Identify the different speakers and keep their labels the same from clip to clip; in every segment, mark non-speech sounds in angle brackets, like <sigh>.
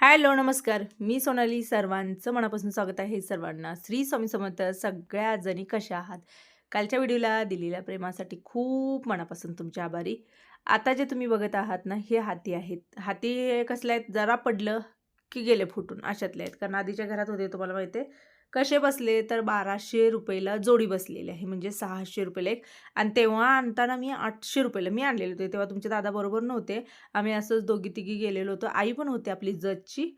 Speaker 1: Hello नमस्कार. मी सोनाली सर्वांचं मनापासून स्वागत आहे सर्वांना. श्री स्वामी समर्थ सगळ्या जणी कशा आहात? कालच्या व्हिडिओला दिलेल्या प्रेमासाठी खूप मनापासून तुमच्या आभारी. आता जे तुम्ही बघत आहात ना हे हाती आहेत. हाती कसले आहेत? जरा पडलं की गेले फुटून अशातले आहेत. कारण आधीच्या घरात होते तुम्हाला माहिती आहे. कसे बसले? तर बाराशे रुपयाला जोडी बसलेली आहे. म्हणजे सहाशे रुपयाला एक. आणि तेव्हा आणताना मी आठशे रुपयाला मी आणलेले होते. तेव्हा तुमचे दादा बरोबर नव्हते. आम्ही असंच दोघी तिघी गेलेलो होतो. आई पण होती आपली जजची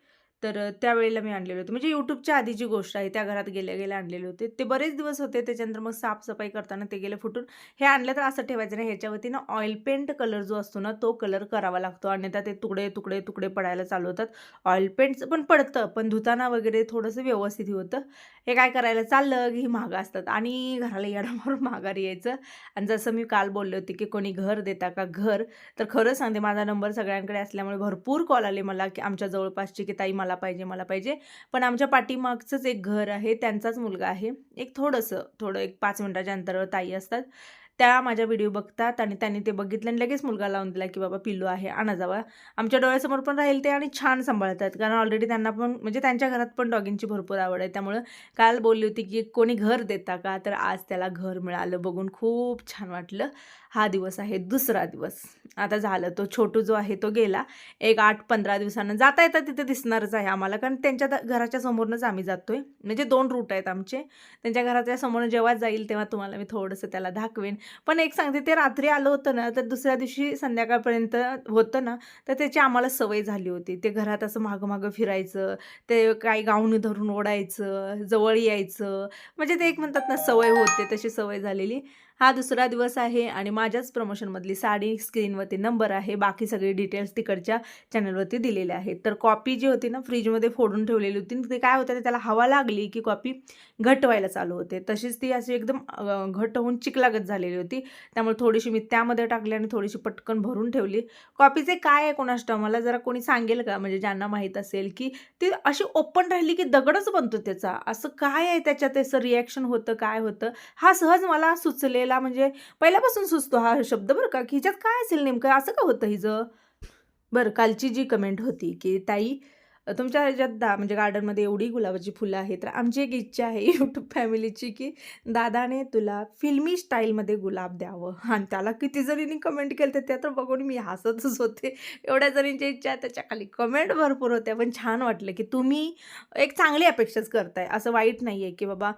Speaker 1: तर त्यावेळेला मी आणलेले होते. म्हणजे यूट्यूबच्या आधीची गोष्ट आहे त्या घरात गेल्या गेल्या आणलेले होते. ते बरेच दिवस होते त्याच्यानंतर मग साफसफाई करताना ते गेले फुटून. हे आणलं तर असं ठेवायचं नाही. ह्याच्यावरती ना ऑइल पेंट कलर जो असतो ना तो कलर करावा लागतो. आणि त्या ते तुकडे तुकडे तुकडे पडायला चालू होतात. ऑइल पेंटचं पण पडतं पण धुताना वगैरे थोडंसं व्यवस्थित होतं. हे काय करायला चाललं की महाग असतात. आणि घराला येडामारून माघारी यायचं. आणि जसं मी काल बोलले होते की कोणी घर देता का घर? तर खरं सांगते माझा नंबर सगळ्यांकडे असल्यामुळे भरपूर कॉल आले मला की आमच्या जवळपासची की ताई मला पाहिजे मला पाहिजे. पण आमच्या पाठीमागचंच एक घर आहे त्यांचाच मुलगा आहे. एक थोडंसं थोडं एक पाच मिनटाच्या अंतरावर ताई असतात. त्या माझ्या व्हिडिओ बघतात आणि त्यांनी ते बघितलं आणि लगेच मुलगा लावून दिला की बाबा पिल्लू आहे आणा जावा. आमच्या डोळ्यासमोर पण राहील ते आणि छान सांभाळतात. कारण ऑलरेडी त्यांना पण म्हणजे त्यांच्या घरात पण डॉगिंगची भरपूर आवड आहे. त्यामुळं काल बोलली होती की कोणी घर देता का? तर आज त्याला घर मिळालं बघून खूप छान वाटलं. हा दिवस आहे दुसरा दिवस. आता झालं तो छोटू जो आहे तो गेला. एक आठ पंधरा दिवसानं जाता येता तिथे दिसणारच आहे आम्हाला. कारण त्यांच्या घराच्या समोरनंच आम्ही जातोय. म्हणजे दोन रूट आहेत आमचे. त्यांच्या घराच्या समोर जेव्हा जाईल तेव्हा तुम्हाला मी थोडंसं त्याला दाखवेन. पण एक सांगते ते रात्री आलं होतं ना तर दुसऱ्या दिवशी संध्याकाळपर्यंत होतं ना तर त्याची आम्हाला सवय झाली होती. ते घरात असं मागं मागं फिरायचं ते काही गाऊन धरून ओढायचं जवळ यायचं. म्हणजे ते एक म्हणतात ना सवय होते तशी सवय झालेली. हा दुसरा दिवस आहे आणि माझ्याच प्रमोशनमधली साडी स्क्रीनवरती नंबर आहे. बाकी सगळे डिटेल्स तिकडच्या चॅनलवरती दिलेले आहेत. तर कॉपी जी होती ना फ्रीजमध्ये फोडून ठेवलेली होती ते काय होतं ते त्याला हवा लागली की कॉपी घट व्हायला चालू होते. तशीच ती अशी एकदम घट होऊन चिकलागत झालेली होती. त्यामुळे थोडीशी मी त्यामध्ये टाकली आणि थोडीशी पटकन भरून ठेवली. कॉपीचे काय आहे कोणाष्ट मला जरा कोणी सांगेल का? म्हणजे ज्यांना माहीत असेल की ती अशी ओपन राहिली की दगडच बनतो त्याचा. असं काय आहे त्याच्यात? त्याचं रिॲक्शन होतं काय होतं? हा सहज मला सुचलेला म्हणजे पहिल्यापासून सुचतो हा शब्द बरं का की हिच्यात काय असेल नेमकं? असं का होतं हिचं? बरं कालची जी कमेंट होती की ताई तुमच्या ह्याच्यात दा म्हणजे गार्डनमध्ये एवढी गुलाबाची फुलं आहेत तर आमची एक इच्छा आहे <laughs> यूट्यूब फॅमिलीची की दादाने तुला फिल्मी स्टाईलमध्ये गुलाब द्यावं. आणि त्याला किती जणींनी कमेंट केलं त्या तर बघून मी हसतच होते. एवढ्या जणींची इच्छा आहे त्याच्याखाली कमेंट भरपूर होत्या. पण छान वाटलं की तुम्ही एक चांगली अपेक्षाच करताय. असं वाईट नाही आहे की बाबा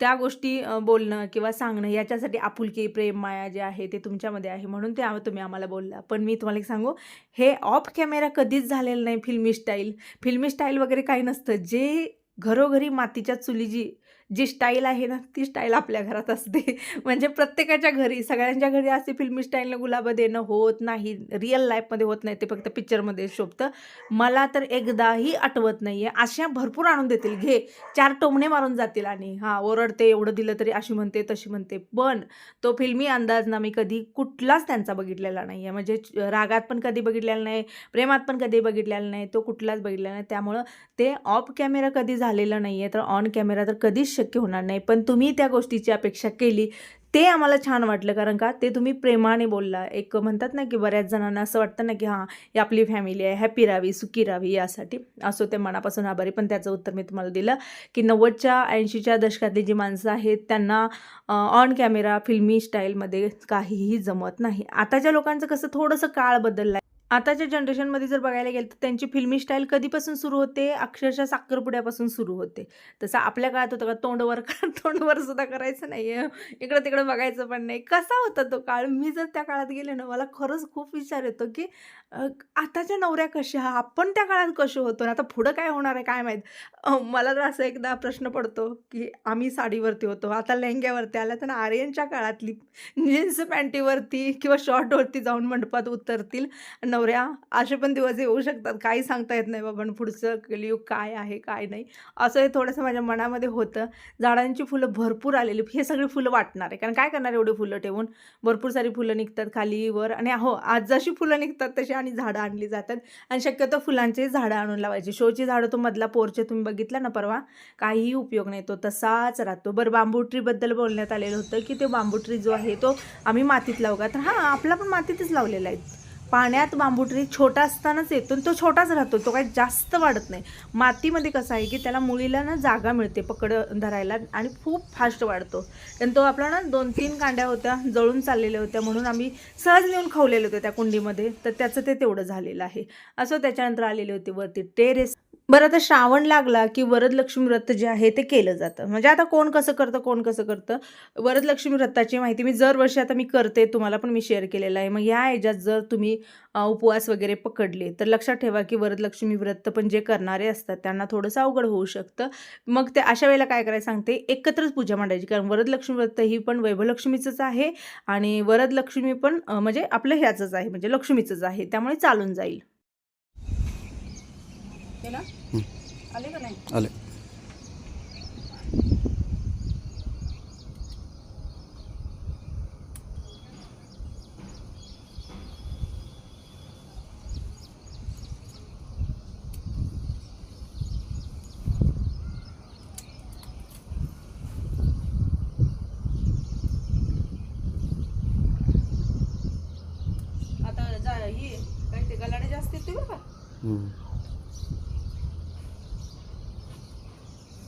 Speaker 1: त्या गोष्टी बोलणं किंवा सांगणं याच्यासाठी आपुलकी प्रेम माया जे आहे ते तुमच्यामध्ये आहे म्हणून ते तुम्ही आम्हाला बोलला. पण मी तुम्हाला एक सांगू हे ऑफ कॅमेरा कधीच झालेलं नाही फिल्मी स्टाईल. फिल्मी स्टाईल वगैरे काही नसतं. जे घरोघरी मातीच्या चुली जी जी स्टाईल आहे ना ती स्टाईल आपल्या घरात असते. <laughs> म्हणजे प्रत्येकाच्या घरी सगळ्यांच्या घरी असे फिल्मी स्टाईलनं गुलाबं देणं होत नाही. रिअल लाईफमध्ये होत नाही ते फक्त पिक्चरमध्ये शोभतं. मला तर एकदाही आठवत नाही आहे अशा भरपूर आणून देतील. घे चार टोमणे मारून जातील आणि हां ओरडते एवढं दिलं तरी अशी म्हणते तशी म्हणते. पण तो फिल्मी अंदाज ना मी कधी कुठलाच त्यांचा बघितलेला नाही आहे म्हणजे रागात पण कधी बघितलेला नाही प्रेमात पण कधी बघितलेला नाही तो कुठलाच बघितलेला नाही. त्यामुळं ते ऑफ कॅमेरा कधी झालेलं नाही आहे तर ऑन कॅमेरा तर कधीच शक्य होणार नाही. पण तुम्ही त्या गोष्टीची अपेक्षा केली ते आम्हाला छान वाटलं. कारण का? ते तुम्ही प्रेमाने बोलला. एक म्हणतात ना की बऱ्याच जणांना असं वाटतं ना की हां ही आपली फॅमिली आहे हॅपी राहावी सुखी राहावी यासाठी. असो ते मनापासून आभारी. पण त्याचं उत्तर मी तुम्हाला दिलं की नव्वदच्या ऐंशीच्या दशकातली जी माणसं आहेत त्यांना ऑन कॅमेरा फिल्मी स्टाईलमध्ये काहीही जमत नाही. आताच्या लोकांचं कसं थोडंसं काळ बदलला आहे आताच्या जनरेशनमध्ये जर बघायला गेलं तर त्यांची फिल्मी स्टाईल कधीपासून सुरू होते? अक्षरशः साखरपुड्यापासून सुरू होते. तसं आपल्या काळात होतं का? तोंडवर <laughs> तोंडवर सुद्धा करायचं नाही आहे इकडं तिकडं बघायचं पण नाही. कसा होता तो काळ? मी जर त्या काळात गेले ना मला खरंच खूप विचार येतो की आताच्या नवऱ्या कशा? आपण त्या काळात कसे होतो? ना आता पुढं काय होणार आहे? काय माहीत? मला तर असं एकदा प्रश्न पडतो की आम्ही साडीवरती होतो. आता लेहंग्यावरती आल्या तर आर्यनच्या काळातली जीन्स पॅन्टीवरती किंवा शॉर्टवरती जाऊन मंडपात उतरतील. नव नवऱ्या असे पण दिवस येऊ शकतात. काही सांगता येत नाही बाबा पुढचं कलियुग काय आहे काय नाही. असं हे थोडंसं माझ्या मनामध्ये होतं. झाडांची फुलं भरपूर आलेली हे सगळी फुलं वाटणार आहे. कारण काय करणार एवढी फुलं ठेवून? भरपूर सारी फुलं निघतात खाली वर आणि हो आज जशी फुलं निघतात तशी आणि झाडं आणली जातात. आणि शक्यतो फुलांचेही झाडं आणून लावायची. शोची झाडं तो मधला पोरचे तुम्ही बघितलं ना परवा? काहीही उपयोग नाही. तो तसाच राहतो. बरं बांबू ट्रीबद्दल बोलण्यात आलेलं होतं की ते बांबू ट्री जो आहे तो आम्ही मातीत लावू का? तर हां आपला पण मातीतच लावलेला आहे. पाण्यात बांबू ट्री छोटा असतानाच येतो आणि तो छोटाच राहतो तो काही जास्त वाढत नाही. मातीमध्ये कसं आहे की त्याला मुलीला ना जागा मिळते पकड धरायला आणि खूप फास्ट वाढतो. आणि तो आपला ना दोन तीन कांड्या होत्या जळून चाललेल्या होत्या म्हणून आम्ही सहज नेऊन खावलेले होते त्या कुंडीमध्ये. तर त्याचं ते तेवढं झालेलं आहे. असं त्याच्यानंतर आलेले होते वरती टेरेस बरं आता श्रावण लागला की वरदलक्ष्मी व्रत जे आहे ते केलं जातं. म्हणजे आता कोण कसं करतं कोण कसं करतं? वरदलक्ष्मी व्रताची माहिती मी दरवर्षी आता मी करते तुम्हाला पण मी शेअर केलेलं आहे. मग या ह्याच्यात जर तुम्ही उपवास वगैरे पकडले तर लक्षात ठेवा की वरदलक्ष्मी व्रत पण जे करणारे असतात त्यांना थोडंसं अवघड होऊ शकतं. मग ते अशा वेळेला काय करायला सांगते एकत्रच पूजा मांडायची. कारण वरदलक्ष्मी व्रत ही पण वैभवलक्ष्मीचंच आहे आणि वरदलक्ष्मी पण म्हणजे आपलं ह्याचंच आहे म्हणजे लक्ष्मीचंच आहे. त्यामुळे चालून जाईल. ना आले का नाही?
Speaker 2: आले
Speaker 1: आता जा ही काय ते गलाडे जास्त येते बरं का
Speaker 2: हम्म.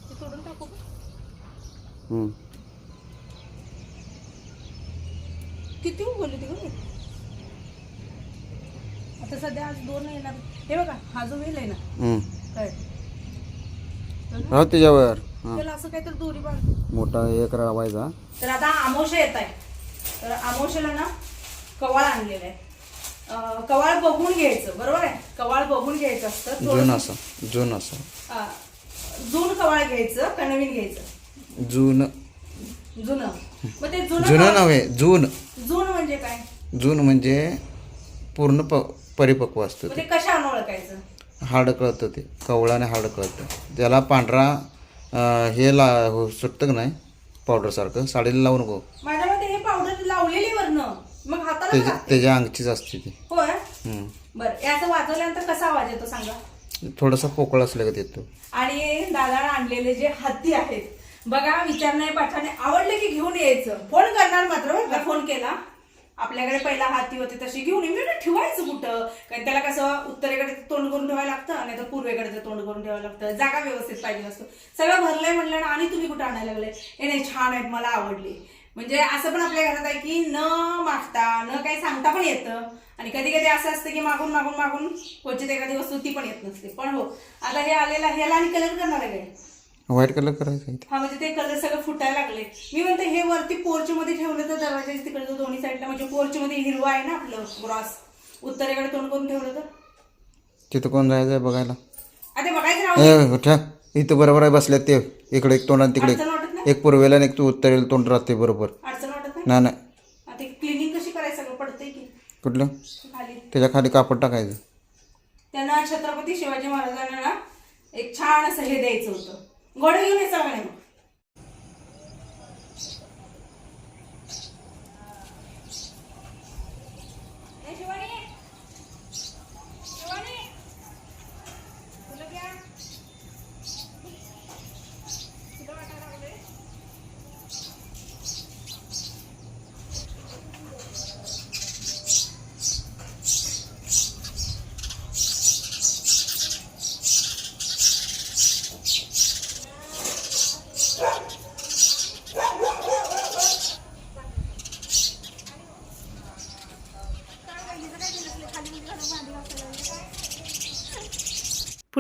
Speaker 1: ते तोडून टाकू का
Speaker 2: हम्म.
Speaker 1: किती बोलली ती गं आता सध्या आज दोन येणार हे बघा हा जो वेल आहे ना
Speaker 2: हम्म.
Speaker 1: काय?
Speaker 2: राहू त्याच्यावर. हा.
Speaker 1: त्याला असं काहीतरी दोरी बांध.
Speaker 2: मोठा एक रावायचा
Speaker 1: तर आता आमोशा येत आहे. तर आमोशाला ना कवाळ आणलेलं आहे. अं, कवाळ बघून घ्यायचं बरोबर आहे? कवाळ बघून घ्यायचं असतं
Speaker 2: जून
Speaker 1: थोडं-
Speaker 2: असा जून असा.
Speaker 1: अं, जून कवाळ घ्यायचं का नवीन घ्यायचं.
Speaker 2: जून.
Speaker 1: जुनं. मग ते जुनं
Speaker 2: जुनं
Speaker 1: कवाळ-
Speaker 2: नव्हे जून.
Speaker 1: जून म्हणजे काय?
Speaker 2: जून म्हणजे पूर्ण प परिपक्व असतं
Speaker 1: मग
Speaker 2: ते.
Speaker 1: ते कशानं ओळखायचं?
Speaker 2: हाड कळतं ते. कवळाने हाड कळतं. त्याला पांढरा अं, हे ला हो, सुटतं का नाही? पावडरसारखं साडीला लावू नको.
Speaker 1: माझ्या मते हे पावडर लावलेली वरनं. मग हाताला
Speaker 2: त्याच्या
Speaker 1: लागते.
Speaker 2: त्याच्या अंगचीच असते ती.
Speaker 1: होय?
Speaker 2: हम्म.
Speaker 1: बरं. हे असं वाजवल्यानंतर कसा आवाज येतो सांगा?
Speaker 2: थोडासा पोकळ असल्या का येतो.
Speaker 1: आणि दादा आणलेले जे हत्ती आहेत बघा विचार नाही पाठाने आवडले की घेऊन यायचं. फोन करणार मात्र फोन केला. आपल्याकडे पहिला हाती होते तशी घेऊन मी ठेवायचं कुठं? कारण त्याला कसं उत्तरेकडे तोंड करून ठेवायला लागतं नाही तर पूर्वेकडे तोंड करून ठेवायला लागतं. जागा व्यवस्थित पाहिजे असतो सगळं भरलंय म्हटलं ना आणि तुम्ही कुठं आणायला लागले? हे नाही छान आहेत मला आवडली. म्हणजे असं पण आपल्या घरात आहे की न मागता न काही सांगता पण येतं. आणि कधी कधी असं असतं की मागून मागून मागून क्वचित एखादी वस्तू ती पण येत नसते. पण हो आता हे आलेलं ह्याला आणि कलर करणार आहे
Speaker 2: व्हाईट कलर करायचा.
Speaker 1: हा म्हणजे ते कलर सगळं फुटायला लागले. मी म्हणते हे वरती पोर्च मध्ये ठेवलं तर दरवाजा तिकडे जो दोन्ही साईडला म्हणजे पोर्च मध्ये हिरवा आहे ना आपलं ग्रॉस उत्तरेकडे तोंड करून ठेवलं तर?
Speaker 2: तिथं कोण जायचं बघायला?
Speaker 1: आता बघायचं राहू
Speaker 2: ए उठा. इथं बरोबर आहे बसल्यात ते. इकडे एक तोंड आणि तिकडे
Speaker 1: अडचण वाटत नाही?
Speaker 2: एक पूर्वेला आणि एक तू उत्तरेला तोंड राहते बरोबर.
Speaker 1: अडचण वाटत नाही?
Speaker 2: ना नाही.
Speaker 1: आता क्लिनिंग कशी करायचं सगळं? पडतंय की?
Speaker 2: कुठलं?
Speaker 1: खाली.
Speaker 2: त्याच्याखाली कापड टाकायचं.
Speaker 1: त्यांना छत्रपती शिवाजी महाराजांना ना एक छान असं हे द्यायचं होतं. गोड घेऊन यायचं का मग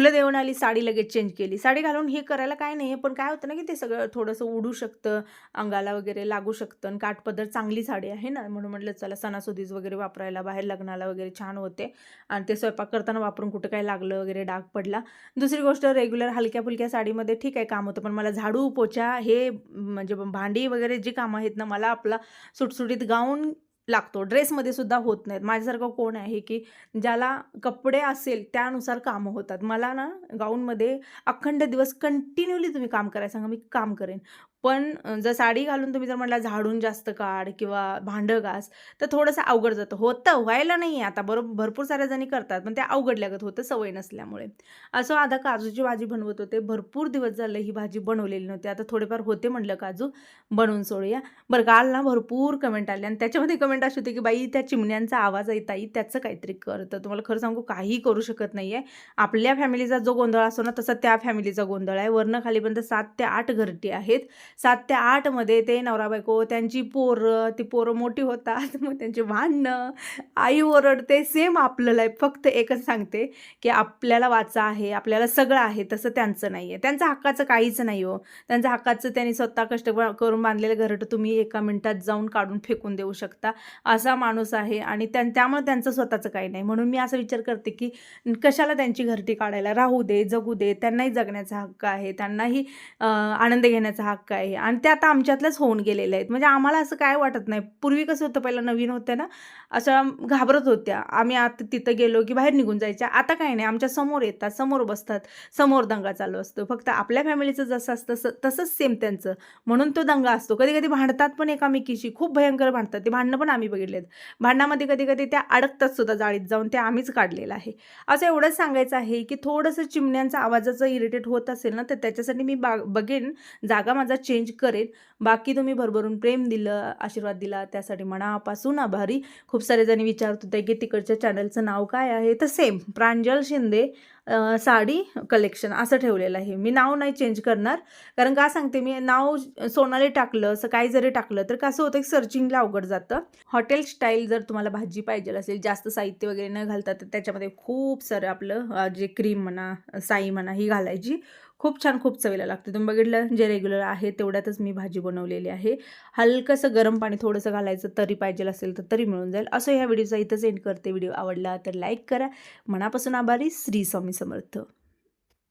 Speaker 1: फुलं देऊन आली साडी लगेच चेंज केली. साडी घालून हे करायला काय नाही पण काय होतं ना की ते सगळं थोडंसं उडू शकतं अंगाला वगैरे लागू शकतं आणि काठपदर चांगली साडी आहे ना. म्हणून म्हटलं चला सणासुदीज वगैरे वापरायला बाहेर लग्नाला वगैरे छान होते. आणि ते स्वयंपाक करताना वापरून कुठं काय लागलं वगैरे डाग पडला. दुसरी गोष्ट रेग्युलर हलक्या फुलक्या साडीमध्ये ठीक आहे काम होतं पण मला झाडू पोछा हे म्हणजे भांडी वगैरे जी कामं आहेत ना मला आपला सुटसुटीत गाऊन लागतो. ड्रेसमध्ये सुद्धा होत नाहीत. माझ्यासारखं कोण आहे की ज्याला कपडे असेल त्यानुसार कामं होतात. मला ना गाऊनमध्ये अखंड दिवस कंटिन्युअली तुम्ही काम करायला सांगा मी काम करेन. पण जर साडी घालून तुम्ही जर म्हटला झाडून जास्त काढ किंवा भांडं घास तर थोडंसं अवघड जातं. होतं व्हायला नाही आहे आता. बरोबर भरपूर साऱ्या जणी करतात पण ते अवघड लागत होतं सवय नसल्यामुळे. असं आता काजूची भाजी बनवत होते. भरपूर दिवस झालं ही भाजी बनवलेली नव्हती. आता थोडेफार होते म्हटलं काजू. बनवून सोडूया. बरं काल ना भरपूर कमेंट आले आणि त्याच्यामध्ये कमेंट अशी होती की बाई त्या चिमण्यांचा आवाज आहे ताई त्याचं काहीतरी कर. तर तुम्हाला खरं सांगू काही करू शकत नाही आहे आपल्या फॅमिलीचा जो गोंधळ असतो ना तसा त्या फॅमिलीचा गोंधळ आहे. वरनं खालीपर्यंत सात ते आठ घरटी आहेत. सात ते आठमध्ये ते नवरा बायको त्यांची पोरं ती पोरं मोठी होतात <laughs> मग त्यांची भांडणं आई ओरडते सेम आपलं लाईफ फक्त एकच सांगते की आपल्याला वाचा आहे आपल्याला सगळं आहे तसं त्यांचं नाही आहे त्यांचं हक्काचं काहीच नाही हो. त्यांचं हक्काचं त्यांनी स्वतः कष्ट करून बांधलेलं घरटं तुम्ही एका मिनिटात जाऊन काढून फेकून देऊ शकता. असा माणूस आहे आणि त्यां त्यामुळे त्यांचं स्वतःचं काही नाही. म्हणून मी असा विचार करते की कशाला त्यांची घरटी काढायला? राहू दे जगू दे त्यांनाही जगण्याचा हक्क आहे त्यांनाही आनंद घेण्याचा हक्क आहे आणि ते आता आमच्यातल्याच होऊन गेलेले आहेत. म्हणजे आम्हाला असं काय वाटत नाही. पूर्वी कसं होतं पहिलं नवीन होत्या ना असं घाबरत होत्या. आम्ही आता तिथं गेलो की बाहेर निघून जायच्या. आता काही नाही. आमच्यासमोर येतात समोर बसतात समोर दंगा चालू असतो. फक्त आपल्या फॅमिलीचं जसं असतं तसं तसंच सेम त्यांचं. म्हणून तो दंगा असतो. कधी कधी भांडतात पण एकामेकीशी. खूप भयंकर भांडतात. ते भांडणं पण आम्ही बघितलेत. भांडामध्ये कधी कधी त्या अडकतात सुद्धा जाळीत जाऊन ते आम्हीच काढलेलं आहे. असं एवढंच सांगायचं आहे की थोडंसं चिमण्यांचा आवाजाचं इरिटेट होत असेल ना तर त्याच्यासाठी मी बा बघेन जागा माझा चेंज करेन. बाकी तुम्ही भरभरून प्रेम दिलं आशीर्वाद दिला त्यासाठी मनापासून आभारी. खूप सारे जणी विचारत होते की तिकडच्या चॅनलचं नाव काय आहे? तर सेम प्रांजल शिंदे. साडी कलेक्शन असं ठेवलेलं आहे. मी नाव नाही चेंज करणार. कारण का सांगते मी नाव सोनाली टाकलं असं काही जरी टाकलं तर कसं होतं की सर्चिंगला अवघड जातं. हॉटेल स्टाईल जर तुम्हाला भाजी पाहिजे असेल जास्त साहित्य वगैरे न घालता तर त्याच्यामध्ये खूप सारं आपलं जे क्रीम म्हणा साई म्हणा ही घालायची. खूप छान खूप चवीला लागते. तुम्ही बघितलं जे रेग्युलर आहे तेवढ्यातच मी भाजी बनवलेली आहे. हलकंसं गरम पाणी थोडंसं घालायचं तरी पाहिजे असेल तर तरी मिळून जाईल. असं ह्या व्हिडिओचा इथंच एंड करते. व्हिडिओ आवडला तर लाईक करा. मनापासून आभारी. श्री स्वामी समर्थ.